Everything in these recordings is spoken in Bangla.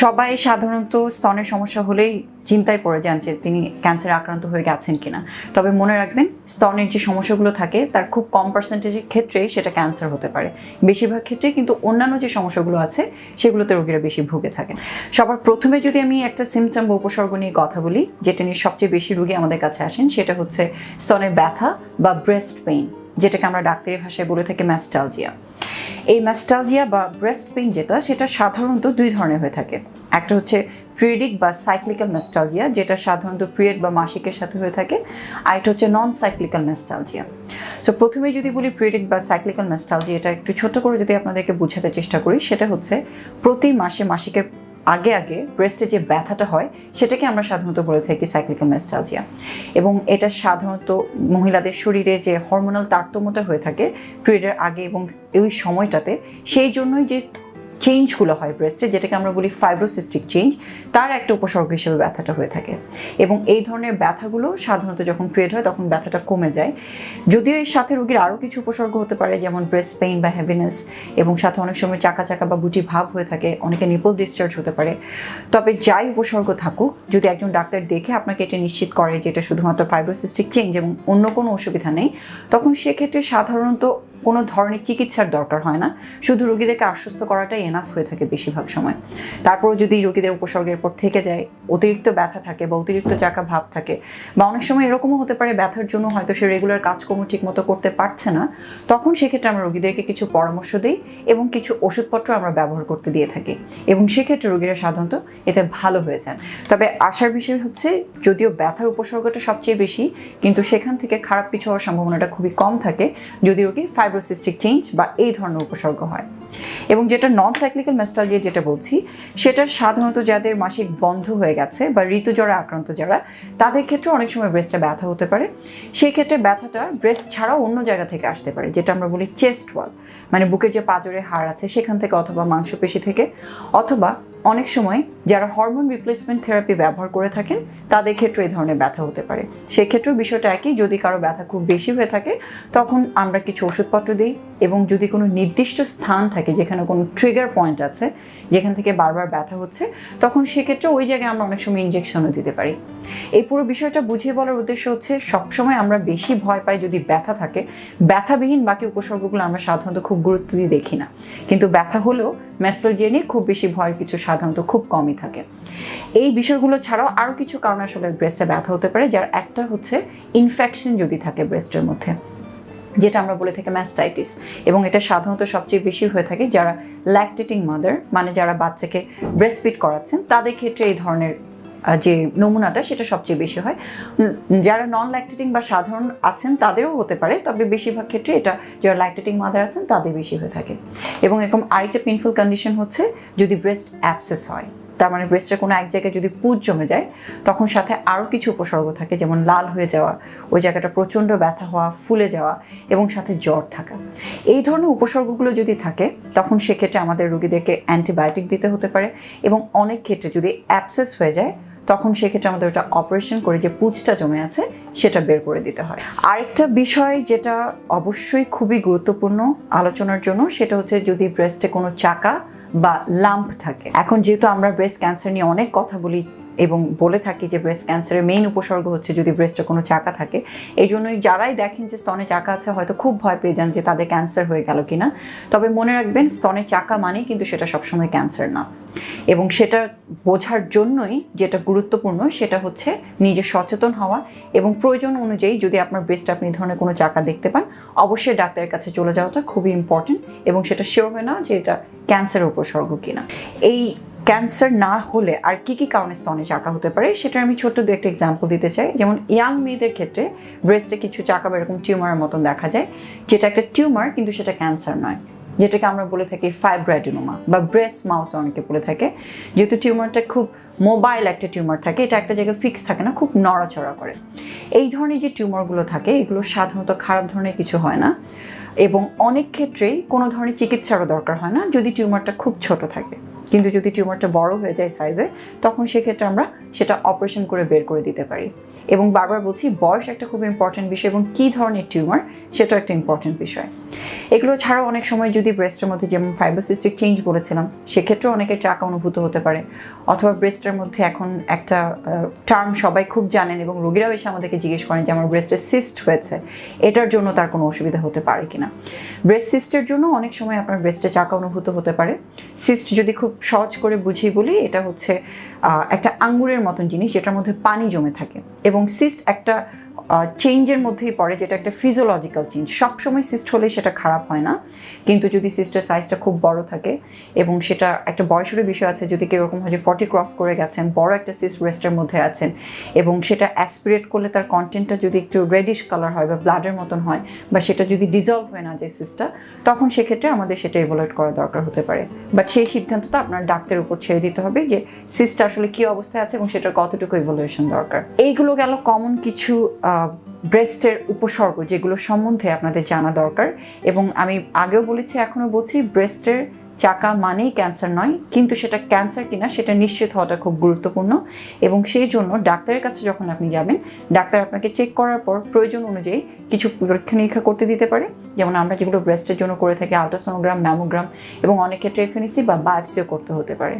সবাই সাধারণত স্তনের সমস্যা হলেই চিন্তায় পড়ে যান যে তিনি ক্যান্সারে আক্রান্ত হয়ে গেছেন কিনা। তবে মনে রাখবেন, স্তনের যে সমস্যাগুলো থাকে, তার খুব কম পার্সেন্টেজের ক্ষেত্রেই সেটা ক্যান্সার হতে পারে। বেশিরভাগ ক্ষেত্রে কিন্তু অন্যান্য যে সমস্যাগুলো আছে, সেগুলোতে রোগীরা বেশি ভুগে থাকেন। সবার প্রথমে যদি আমি একটা সিমটম বা উপসর্গ নিয়ে কথা বলি, যেটা নিয়ে সবচেয়ে বেশি রোগী আমাদের কাছে আসেন, সেটা হচ্ছে স্তনের ব্যথা বা ব্রেস্ট পেইন যেটাকে আমরা ডাক্তারি ভাষায় বলে থাকি ম্যাস্টালজিয়া এই ম্যাস্টালজিয়া বা ব্রেস্ট পেইন যেটা, সেটা সাধারণত দুই ধরনের হয়ে থাকে। একটা হচ্ছে পিরিয়ডিক বা সাইক্লিক্যাল ম্যাস্টালজিয়া যেটা সাধারণত পিরিয়ড বা মাসিকের সাথে হয়ে থাকে, আর এটা হচ্ছে নন সাইক্লিক্যাল ম্যাস্টালজিয়া সো প্রথমে যদি বলি পিরিয়ডিক বা সাইক্লিক্যাল ম্যাস্টালজিয়া এটা একটু ছোট করে যদি আপনাদেরকে বোঝাতে চেষ্টা করি, সেটা হচ্ছে প্রতি মাসে মাসিকের আগে আগে ব্রেস্টে যে ব্যথাটা হয়, সেটাকে আমরা সাধারণত বলে থাকি সাইক্লিক্যাল মেসালজিয়া এবং এটা সাধারণত মহিলাদের শরীরে যে হরমোনাল তারতম্যটা হয়ে থাকে পিরিয়ডের আগে এবং ওই সময়টাতে, সেই জন্যই যে চেঞ্জগুলো হয় ব্রেস্টে যেটাকে আমরা বলি ফাইব্রোসিস্টিক চেঞ্জ তার একটা উপসর্গ হিসেবে ব্যথাটা হয়ে থাকে। এবং এই ধরনের ব্যথাগুলো সাধারণত যখন পিরিয়ড হয়, তখন ব্যথাটা কমে যায়। যদিও এর সাথে রোগীর আরও কিছু উপসর্গ হতে পারে, যেমন ব্রেস্ট পেইন বা হ্যাভিনেস এবং সাথে অনেক সময় চাকা চাকা বা গুটি ভাব হয়ে থাকে, অনেকে নিপল ডিসচার্জ হতে পারে। তবে যাই উপসর্গ থাকুক, যদি একজন ডাক্তার দেখে আপনাকে এটা নিশ্চিত করে যে এটা শুধুমাত্র ফাইব্রোসিস্টিক চেঞ্জ এবং অন্য কোনো অসুবিধা নেই, তখন সেক্ষেত্রে সাধারণত কোনো ধরনের চিকিৎসার দরকার হয় না। শুধু রোগীদেরকে আশ্বস্ত করাটাই এনাফ হয়ে থাকে বেশিরভাগ সময়। তারপর যদি রোগীদের উপসর্গের পর থেকে যায়, অতিরিক্ত ব্যথা থাকে বা অতিরিক্ত চাকা ভাব থাকে বা অনেক সময় এরকমও হতে পারে ব্যথার জন্য হয়তো সে রেগুলার কাজকর্ম ঠিকমতো করতে পারছে না, তখন সেক্ষেত্রে আমরা রোগীদেরকে কিছু পরামর্শ দিই এবং কিছু ওষুধপত্র আমরা ব্যবহার করতে দিয়ে থাকি। এবং সেক্ষেত্রে রোগীরা সাধারণত এতে ভালো হয়ে যান। তবে আসার বিষয় হচ্ছে, যদিও ব্যথার উপসর্গটা সবচেয়ে বেশি, কিন্তু সেখান থেকে খারাপ কিছু হওয়ার সম্ভাবনাটা খুবই কম থাকে। যদি রোগীর ফাইব্রোসিস্টিক চেঞ্জ বা এই ধরনের উপসর্গ হয়। এবং যেটা নন সাইক্লিক্যাল ম্যাস্টালজিয়া যেটা বলছি, সেটা সাধারণত যাদের মাসিক বন্ধ হয়ে গেছে বা ঋতুজ্বরে আক্রান্ত যারা, তাদের ক্ষেত্রে অনেক সময় ব্রেস্টে ব্যথা হতে পারে। সেই ক্ষেত্রে ব্যথাটা ব্রেস্ট ছাড়াও অন্য জায়গা থেকে আসতে পারে, যেটা আমরা বলি চেস্ট ওয়াল মানে বুকের যে পাঁজরের হাড় আছে সেখান থেকে অথবা মাংসপেশি থেকে, অথবা অনেক সময় যারা হরমোন রিপ্লেসমেন্ট থেরাপি ব্যবহার করে থাকেন, তাদের ক্ষেত্রে এই ধরনের ব্যথা হতে পারে। সেক্ষেত্রেও বিষয়টা একই, যদি কারও ব্যথা খুব বেশি হয়ে থাকে, তখন আমরা কিছু ওষুধপত্র দিই এবং যদি কোনো নির্দিষ্ট স্থান থাকে, যেখানে কোনো ট্রিগার পয়েন্ট আছে, যেখান থেকে বারবার ব্যথা হচ্ছে, তখন সেক্ষেত্রে ওই জায়গায় আমরা অনেক সময় ইঞ্জেকশনও দিতে পারি। এই পুরো বিষয়টা বুঝিয়ে বলার উদ্দেশ্য হচ্ছে, সবসময় আমরা বেশি ভয় পাই যদি ব্যথা থাকে। ব্যথাবিহীন বাকি উপসর্গগুলো আমরা সাধারণত খুব গুরুত্ব দিয়ে দেখি না। কিন্তু ব্যথা হলেও ম্যাস্ট্রোলজিয়া নিয়ে খুব বেশি ভয়ের কিছু সাধারণত খুব কমই থাকে। এই বিষয়গুলো ছাড়াও আরও কিছু কারণে আসলে ব্রেস্টে ব্যথা হতে পারে, যার একটা হচ্ছে ইনফেকশন যদি থাকে ব্রেস্টের মধ্যে, যেটা আমরা বলে থাকি ম্যাস্টাইটিস এবং এটা সাধারণত সবচেয়ে বেশি হয়ে থাকে যারা ল্যাকটেটিং মাদার মানে যারা বাচ্চাকে ব্রেস্টফিট করাচ্ছেন, তাদের ক্ষেত্রে এই ধরনের যে নমুনাটা সেটা সবচেয়ে বেশি হয়। যারা নন ল্যাকটেটিং বা সাধারণ আছেন তাদেরও হতে পারে, তবে বেশিরভাগ ক্ষেত্রে এটা যারা ল্যাকটেটিং মাদার আছেন তাদের বেশি হয়ে থাকে। এবং এরকম আরেকটা পেনফুল কন্ডিশন হচ্ছে যদি ব্রেস্ট অ্যাপসেস হয়। তার মানে ব্রেস্টের কোনো এক জায়গায় যদি পুজ জমে যায়, তখন সাথে আরও কিছু উপসর্গ থাকে, যেমন লাল হয়ে যাওয়া, ওই জায়গাটা প্রচণ্ড ব্যথা হওয়া, ফুলে যাওয়া এবং সাথে জ্বর থাকা। এই ধরনের উপসর্গগুলো যদি থাকে, তখন সেক্ষেত্রে আমাদের রোগীদেরকে অ্যান্টিবায়োটিক দিতে হতে পারে এবং অনেক ক্ষেত্রে যদি অ্যাপসেস হয়ে যায় তখন সেক্ষেত্রে আমাদের ওটা অপারেশন করে যে পুঁচটা জমে আছে, সেটা বের করে দিতে হয়। আরেকটা বিষয় যেটা অবশ্যই খুবই গুরুত্বপূর্ণ আলোচনার জন্য, সেটা হচ্ছে যদি ব্রেস্টে কোনো চাকা বা লাম্প থাকে। এখন যেহেতু আমরা ব্রেস্ট ক্যান্সার নিয়ে অনেক কথা বলি এবং বলে থাকি যে ব্রেস্ট ক্যান্সারের মেইন উপসর্গ হচ্ছে যদি ব্রেস্টে কোনো চাকা থাকে। এই জন্যই যারাই দেখেন যে স্তনে চাকা আছে, হয়তো খুব ভয় পেয়ে যান যে তাদের ক্যান্সার হয়ে গেল কিনা। তবে মনে রাখবেন, স্তনে চাকা মানেই কিন্তু সেটা সবসময় ক্যান্সার না। এবং সেটা বোঝার জন্যই যেটা গুরুত্বপূর্ণ, সেটা হচ্ছে নিজে সচেতন হওয়া এবং প্রয়োজন অনুযায়ী যদি আপনার ব্রেস্টে আপনি ধরনের কোনো চাকা দেখতে পান, অবশ্যই ডাক্তারের কাছে চলে যাওয়াটা খুবই ইম্পর্টেন্ট এবং সেটা শিওর হয় না যে এটা ক্যান্সারের উপসর্গ কিনা। এই ক্যান্সার না হলে আর কি কি কারণে স্তনে চাকা হতে পারে সেটা আমি ছোট্ট দু একটা এক্সাম্পল দিতে চাই। যেমন ইয়াং মেয়েদের ক্ষেত্রে ব্রেস্টে কিছু চাকা বা এরকম টিউমারের মতন দেখা যায়, যেটা একটা টিউমার কিন্তু সেটা ক্যান্সার নয়, যেটাকে আমরা বলে থাকি ফাইব্রাইডোনোমা বা ব্রেস্ট মাউস অনেকে বলে থাকে। যেহেতু টিউমারটা খুব মোবাইল একটা টিউমার থাকে, এটা একটা জায়গায় ফিক্স থাকে না, খুব নড়াচড়া করে। এই ধরনের যে টিউমারগুলো থাকে, এগুলো সাধারণত খারাপ ধরনের কিছু হয় না এবং অনেক ক্ষেত্রেই কোনো ধরনের চিকিৎসারও দরকার হয় না যদি টিউমারটা খুব ছোট থাকে। কিন্তু যদি টিউমারটা বড় হয়ে যায় সাইজে তখন সেক্ষেত্রে আমরা সেটা অপারেশন করে বের করে দিতে পারি। এবং বারবার বলছি, বয়স একটা খুব ইম্পর্টেন্ট বিষয় এবং কী ধরনের টিউমার সেটাও একটা ইম্পর্টেন্ট বিষয়। এগুলো ছাড়াও অনেক সময় যদি ব্রেস্টের মধ্যে যেমন ফাইব্রোসিস্টিক চেঞ্জ বলেছিলাম, সেক্ষেত্রেও অনেকের চাকা অনুভূত হতে পারে। অথবা ব্রেস্টের মধ্যে এখন একটা টার্ম সবাই খুব জানেন এবং রোগীরাও এসে আমাদেরকে জিজ্ঞেস করেন যে, আমার ব্রেস্টে সিস্ট হয়েছে, এটার জন্য তার কোনো অসুবিধা হতে পারে কিনা? ব্রেস্ট সিস্টের জন্য অনেক সময় আপনার ব্রেস্টে চাকা অনুভূত হতে পারে। সিস্ট যদি খুব সহজ করে বুঝিয়ে বলি, এটা হচ্ছে একটা আঙ্গুরের মতন জিনিস যেটার মধ্যে পানি জমে থাকে। এবং সিস্ট একটা চেঞ্জের মধ্যেই পড়ে, যেটা একটা ফিজিওলজিক্যাল চেঞ্জ সবসময় সিস্ট হলে সেটা খারাপ হয় না, কিন্তু যদি সিস্টের সাইজটা খুব বড় থাকে এবং সেটা একটা বয়সেরও বিষয় আছে, যদি কেউ এরকম হয় যে ফর্টি ক্রস করে গেছেন, বড় একটা সিস্ট ব্রেস্টের মধ্যে আছেন এবং সেটা অ্যাসপিরেট করলে তার কন্টেন্টটা যদি একটু রেডিশ কালার হয় বা ব্লাডের মতন হয় বা সেটা যদি ডিজলভ হয়ে না যায় সিস্টটা তখন সেক্ষেত্রে আমাদের সেটা এভোলেট করা দরকার হতে পারে। বাট সেই সিদ্ধান্তটা আপনার ডাক্তারের উপর ছেড়ে দিতে হবে যে সিস্টটা আসলে কী অবস্থায় আছে এবং সেটার কতটুকু ইভলিউশন দরকার। এইগুলো গেল কমন কিছু ব্রেস্টের উপসর্গ যেগুলো সম্বন্ধে আপনাদের জানা দরকার। এবং আমি আগেও বলেছি, এখনও বলছি ব্রেস্টের চাকা মানেই ক্যান্সার নয়, কিন্তু সেটা ক্যান্সার কিনা সেটা নিশ্চিত হওয়াটা খুব গুরুত্বপূর্ণ। এবং সেই জন্য ডাক্তারের কাছে যখন আপনি যাবেন, ডাক্তার আপনাকে চেক করার পর প্রয়োজন অনুযায়ী কিছু পরীক্ষা নিরীক্ষা করতে দিতে পারে। যেমন আমরা যেগুলো ব্রেস্টের জন্য করে থাকি আলট্রাসোনোগ্রাম ম্যামোগ্রাম এবং অনেক ক্ষেত্রে বা বায়োপসিও করতে হতে পারে।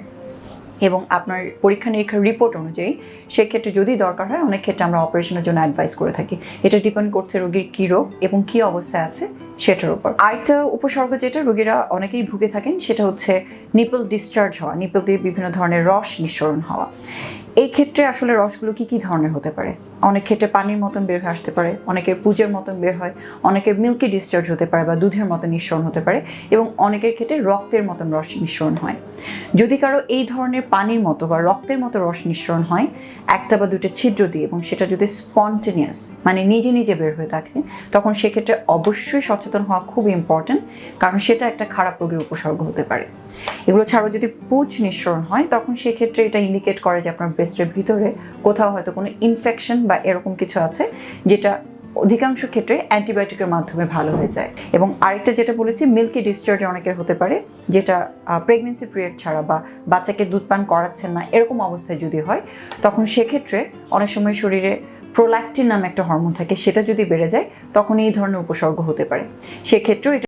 এবং আপনার পরীক্ষা নিরীক্ষার রিপোর্ট অনুযায়ী সেক্ষেত্রে যদি দরকার হয়, অনেক ক্ষেত্রে আমরা অপারেশনের জন্য অ্যাডভাইস করে থাকি। এটা ডিপেন্ড করছে রোগীর কী রোগ এবং কী অবস্থায় আছে সেটার উপর। আরেকটা উপসর্গ যেটা, রোগীরা অনেকেই ভুগে থাকেন, সেটা হচ্ছে নিপল ডিসচার্জ হওয়া নিপল দিয়ে বিভিন্ন ধরনের রস নিঃসরণ হওয়া। এই ক্ষেত্রে আসলে রসগুলো কী কী ধরনের হতে পারে? অনেক ক্ষেত্রে পানির মতন বের হয়ে আসতে পারে, অনেকের পুজের মতন বের হয়, অনেকের মিল্কি ডিসচার্জ হতে পারে বা দুধের মতন নিঃসরণ হতে পারে এবং অনেকের ক্ষেত্রে রক্তের মতন রস নিঃসরণ হয়। যদি কারও এই ধরনের পানির মতো বা রক্তের মতো রস নিঃসরণ হয়, একটা বা দুটো ছিদ্র দিয়ে এবং সেটা যদি স্পন্টেনিয়াস মানে নিজে নিজে বের হয়ে থাকে, তখন সেক্ষেত্রে অবশ্যই সচেতন হওয়া খুব ইম্পর্ট্যান্ট কারণ সেটা একটা খারাপ রোগের উপসর্গ হতে পারে। এগুলো ছাড়াও যদি পুজ নিঃসরণ হয়, তখন সেক্ষেত্রে এটা ইন্ডিকেট করে যে আপনার ব্রেস্টের ভিতরে কোথাও হয়তো কোনো ইনফেকশন বা এরকম কিছু আছে যেটা অধিকাংশ ক্ষেত্রে অ্যান্টিবায়োটিকের মাধ্যমে ভালো হয়ে যায়। এবং আরেকটা যেটা বলেছি মিল্কি ডিসচার্জ অনেকের হতে পারে, যেটা প্রেগনেন্সি পিরিয়ড ছাড়া বা বাচ্চাকে দুধ পান করাচ্ছেন না, এরকম অবস্থায় যদি হয়, তখন সেক্ষেত্রে অনেক সময় শরীরে প্রোল্যাক্টিন নামে একটা হরমোন থাকে, সেটা যদি বেড়ে যায়, তখন এই ধরনের উপসর্গ হতে পারে। সেক্ষেত্রেও এটা